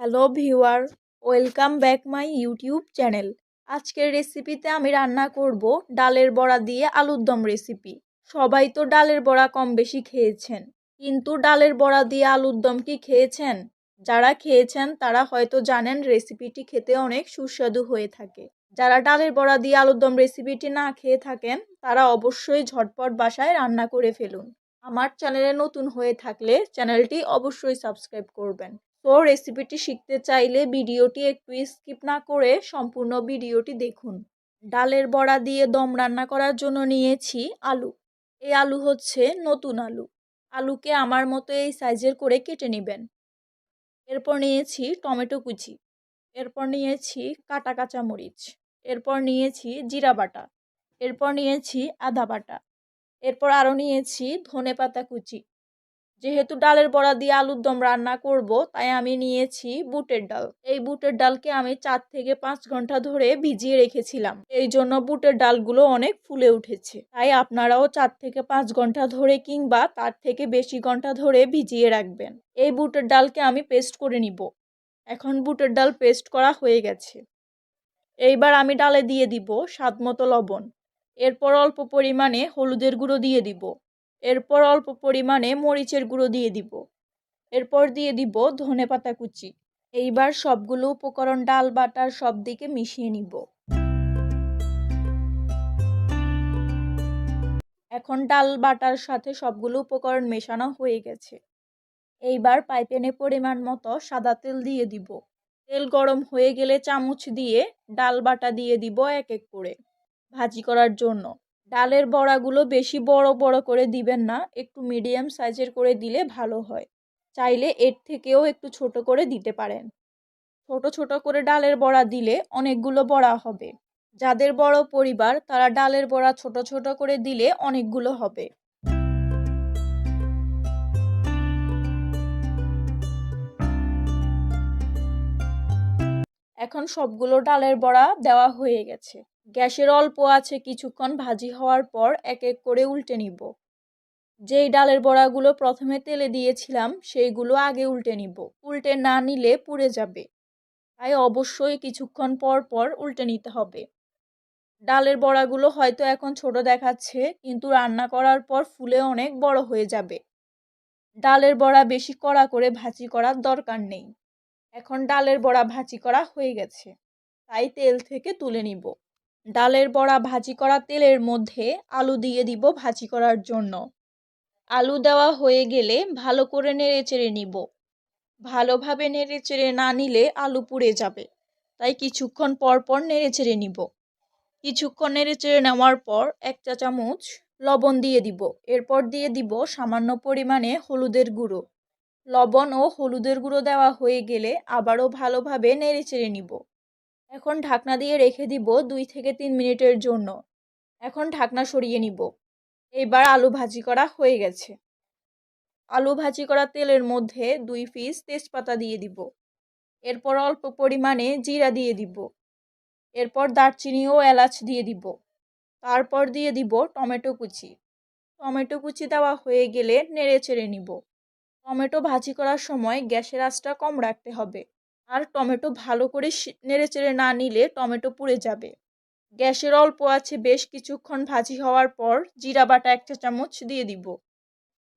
Hello viewer, welcome back my YouTube channel. আজকের রেসিপিতে আমি রান্না করব ডালের বড়া দিয়ে আলুর দম রেসিপি। সবাই তো ডালের বড়া কম বেশি খেয়েছেন, কিন্তু ডালের বড়া দিয়ে আলুর দম কি খেয়েছেন? যারা খেয়েছেন তারা হয়তো জানেন রেসিপিটি খেতে অনেক সুস্বাদু হয়ে থাকে। যারা ডালের বড়া দিয়ে আলুর দম রেসিপিটি না খেয়ে থাকেন, তারা অবশ্যই ঝটপট বাসায় রান্না করে ফেলুন। আমার চ্যানেলে নতুন হয়ে থাকলে চ্যানেলটি অবশ্যই সাবস্ক্রাইব করবেন। তো রেসিপিটি শিখতে চাইলে ভিডিওটি একটু স্কিপ না করে সম্পূর্ণ ভিডিওটি দেখুন। ডালের বড়া দিয়ে দম রান্না করার জন্য নিয়েছি আলু। এই আলু হচ্ছে নতুন আলু। আলুকে আমার মতো এই সাইজের করে কেটে নেবেন। এরপর নিয়েছি টমেটো কুচি। এরপর নিয়েছি কাটা কাঁচা মরিচ। এরপর নিয়েছি জিরা বাটা। এরপর নিয়েছি আদা বাটা। এরপর আরও নিয়েছি ধনে পাতা কুচি। যেহেতু ডালের বড়া দিয়ে আলুর দম রান্না করব, তাই আমি নিয়েছি বুটের ডাল। এই বুটের ডালকে আমি চার থেকে পাঁচ ঘণ্টা ধরে ভিজিয়ে রেখেছিলাম। এই জন্য বুটের ডালগুলো অনেক ফুলে উঠেছে। তাই আপনারাও চার থেকে পাঁচ ঘণ্টা ধরে কিংবা তার থেকে বেশি ঘণ্টা ধরে ভিজিয়ে রাখবেন। এই বুটের ডালকে আমি পেস্ট করে নিব। এখন বুটের ডাল পেস্ট করা হয়ে গেছে। এইবার আমি ডালে দিয়ে দিব স্বাদ মতো লবণ। এরপর অল্প পরিমাণে হলুদের গুঁড়ো দিয়ে দিব। এরপর অল্প পরিমাণে মরিচের গুঁড়ো দিয়ে দিব। এরপর দিয়ে দিব ধনে পাতা কুচি। এইবার সবগুলো উপকরণ ডাল, বাটার সব দিকে মিশিয়ে নিব। এখন ডাল, বাটার সাথে সবগুলো উপকরণ মেশানো হয়ে গেছে। এইবার পাইপেনে পরিমাণ মতো সাদা তেল দিয়ে দিব। তেল গরম হয়ে গেলে চামচ দিয়ে ডাল, বাটা দিয়ে দিব এক এক করে ভাজি করার জন্য। ডালের বড়াগুলো বেশি বড় বড় করে দিবেন না, একটু মিডিয়াম সাইজের করে দিলে ভালো হয়। চাইলে এর থেকেও একটু ছোট করে দিতে পারেন। ছোট ছোট করে ডালের বড়া দিলে অনেকগুলো বড়া হবে। যাদের বড় পরিবার, তারা ডালের বড়া ছোট ছোট করে দিলে অনেকগুলো হবে। এখন সবগুলো ডালের বড়া দেওয়া হয়ে গেছে। গ্যাসের অল্প আছে, কিছুক্ষণ ভাজি হওয়ার পর এক এক করে উল্টে নিব। যেই ডালের বড়াগুলো প্রথমে তেলে দিয়েছিলাম, সেইগুলো আগে উল্টে নিব। উল্টে না নিলে পুড়ে যাবে। তাই অবশ্যই কিছুক্ষণ পর পর উল্টে নিতে হবে। ডালের বড়াগুলো হয়তো এখন ছোট দেখাচ্ছে, কিন্তু রান্না করার পর ফুলে অনেক বড় হয়ে যাবে। ডালের বড়া বেশি কড়া করে ভাজি করার দরকার নেই। এখন ডালের বড়া ভাজি করা হয়ে গেছে। তাই তেল থেকে তুলে নিব। ডালের বড়া ভাজি করা তেলের মধ্যে আলু দিয়ে দিব ভাজি করার জন্য। আলু দেওয়া হয়ে গেলে ভালো করে নেড়ে চেড়ে নিব। ভালোভাবে নেড়ে চেড়ে না নিলে আলু পুড়ে যাবে। তাই কিছুক্ষণ পর পর নেড়ে চেড়ে নিব। কিছুক্ষণ নেড়ে চেড়ে নেওয়ার পর এক চা চামচ লবণ দিয়ে দিব। এরপর দিয়ে দিব সামান্য পরিমাণে হলুদের গুঁড়ো। লবণ ও হলুদের গুঁড়ো দেওয়া হয়ে গেলে আবারও ভালোভাবে নেড়ে চেড়ে নিব। এখন ঢাকনা দিয়ে রেখে দিব দুই থেকে তিন মিনিটের জন্য। এখন ঢাকনা সরিয়ে নিব। এবার আলু ভাজি করা হয়ে গেছে। আলু ভাজি করা তেলের মধ্যে দুই পিস তেজপাতা দিয়ে দিব। এরপর অল্প পরিমাণে জিরা দিয়ে দিব। এরপর দারচিনি ও এলাচ দিয়ে দিব। তারপর দিয়ে দিব টমেটো কুচি। টমেটো কুচি দেওয়া হয়ে গেলে নেড়ে চেড়ে নিব। টমেটো ভাজি করার সময় গ্যাসের আঁচটা কম রাখতে হবে। আর টমেটো ভালো করে নেড়ে চেড়ে না নিলে টমেটো পুড়ে যাবে। গ্যাসের অল্প আছে বেশ কিছুক্ষণ ভাজি হওয়ার পর জিরা বাটা এক চা চামচ দিয়ে দিব।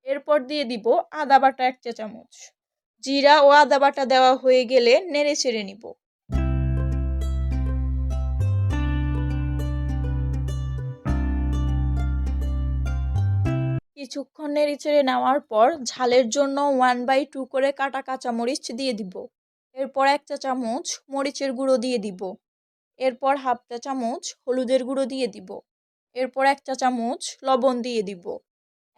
এরপর দিয়ে দিব আদা বাটা এক চা চামচ। জিরা ও আদা বাটা দেওয়া হয়ে গেলে নেড়ে চেড়ে নিব। কিছুক্ষণ নেড়ে চেড়ে নেওয়ার পর ঝালের জন্য ওয়ান বাই টু করে কাটা কাঁচামরিচ দিয়ে দিব। এরপর এক চা চামচ মরিচের গুঁড়ো দিয়ে দিব। এরপর হাফ চা চামচ হলুদের গুঁড়ো দিয়ে দিব। এরপর এক চা চামচ লবণ দিয়ে দিব।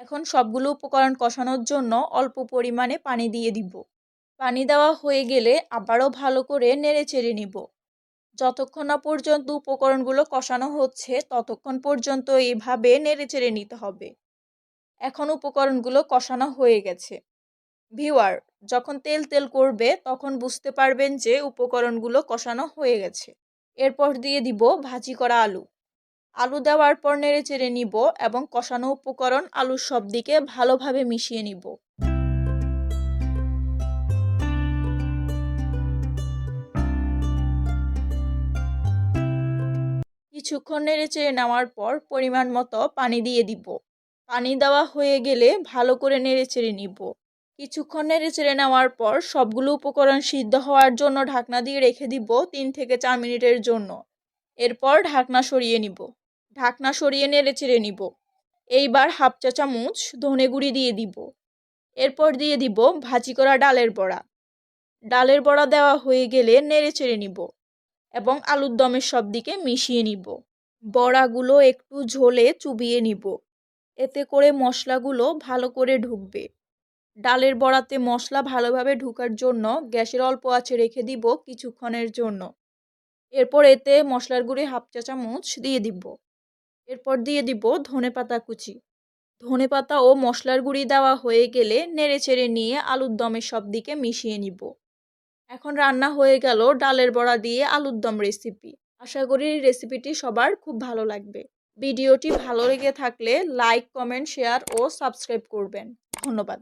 এখন সবগুলো উপকরণ কষানোর জন্য অল্প পরিমাণে পানি দিয়ে দিব। পানি দেওয়া হয়ে গেলে আবারও ভালো করে নেড়ে চেড়ে নিব। যতক্ষণ না পর্যন্ত উপকরণগুলো কষানো হচ্ছে, ততক্ষণ পর্যন্ত এইভাবে নেড়ে চেড়ে নিতে হবে। এখন উপকরণগুলো কষানো হয়ে গেছে। ভিওয়ার যখন তেল তেল করবে, তখন বুঝতে পারবেন যে উপকরণগুলো কষানো হয়ে গেছে। এরপর দিয়ে দিব ভাজি করা আলু। আলু দেওয়ার পর নেড়ে চেড়ে নিব এবং কষানো উপকরণ আলুর সব দিকে ভালোভাবে মিশিয়ে নিব। কিছুক্ষণ নেড়ে চেড়ে নেওয়ার পর পরিমাণ মতো পানি দিয়ে দিব। পানি দেওয়া হয়ে গেলে ভালো করে নেড়ে চেড়ে নিব। কিছুক্ষণ নেড়ে চেড়ে নেওয়ার পর সবগুলো উপকরণ সিদ্ধ হওয়ার জন্য ঢাকনা দিয়ে রেখে দিব তিন থেকে চার মিনিটের জন্য। এরপর ঢাকনা সরিয়ে নিব। ঢাকনা সরিয়ে নেড়ে চেড়ে নিব। এইবার হাফ চা চামচ ধনে গুঁড়ি দিয়ে দিব। এরপর দিয়ে দিব ভাজি করা ডালের বড়া। ডালের বড়া দেওয়া হয়ে গেলে নেড়ে চেড়ে নিব এবং আলুর দমের সব দিকে মিশিয়ে নিব। বড়াগুলো একটু ঝোলে চুবিয়ে নিব। এতে করে মশলাগুলো ভালো করে ঢুকবে। ডালের বড়াতে মশলা ভালোভাবে ঢুকার জন্য গ্যাসের অল্প আছে রেখে দিব কিছুক্ষণের জন্য। এরপর এতে মশলার গুঁড়ি হাফ চা চামচ দিয়ে দিব। এরপর দিয়ে দিব ধনে পাতা কুচি। ধনে পাতা ও মশলার গুঁড়ি দেওয়া হয়ে গেলে নেড়ে চেড়ে নিয়ে আলুর দমের সব দিকে মিশিয়ে নিব। এখন রান্না হয়ে গেল ডালের বড়া দিয়ে আলুর দম রেসিপি। আশা করি রেসিপিটি সবার খুব ভালো লাগবে। ভিডিওটি ভালো লেগে থাকলে লাইক কমেন্ট শেয়ার ও সাবস্ক্রাইব করবেন। ধন্যবাদ।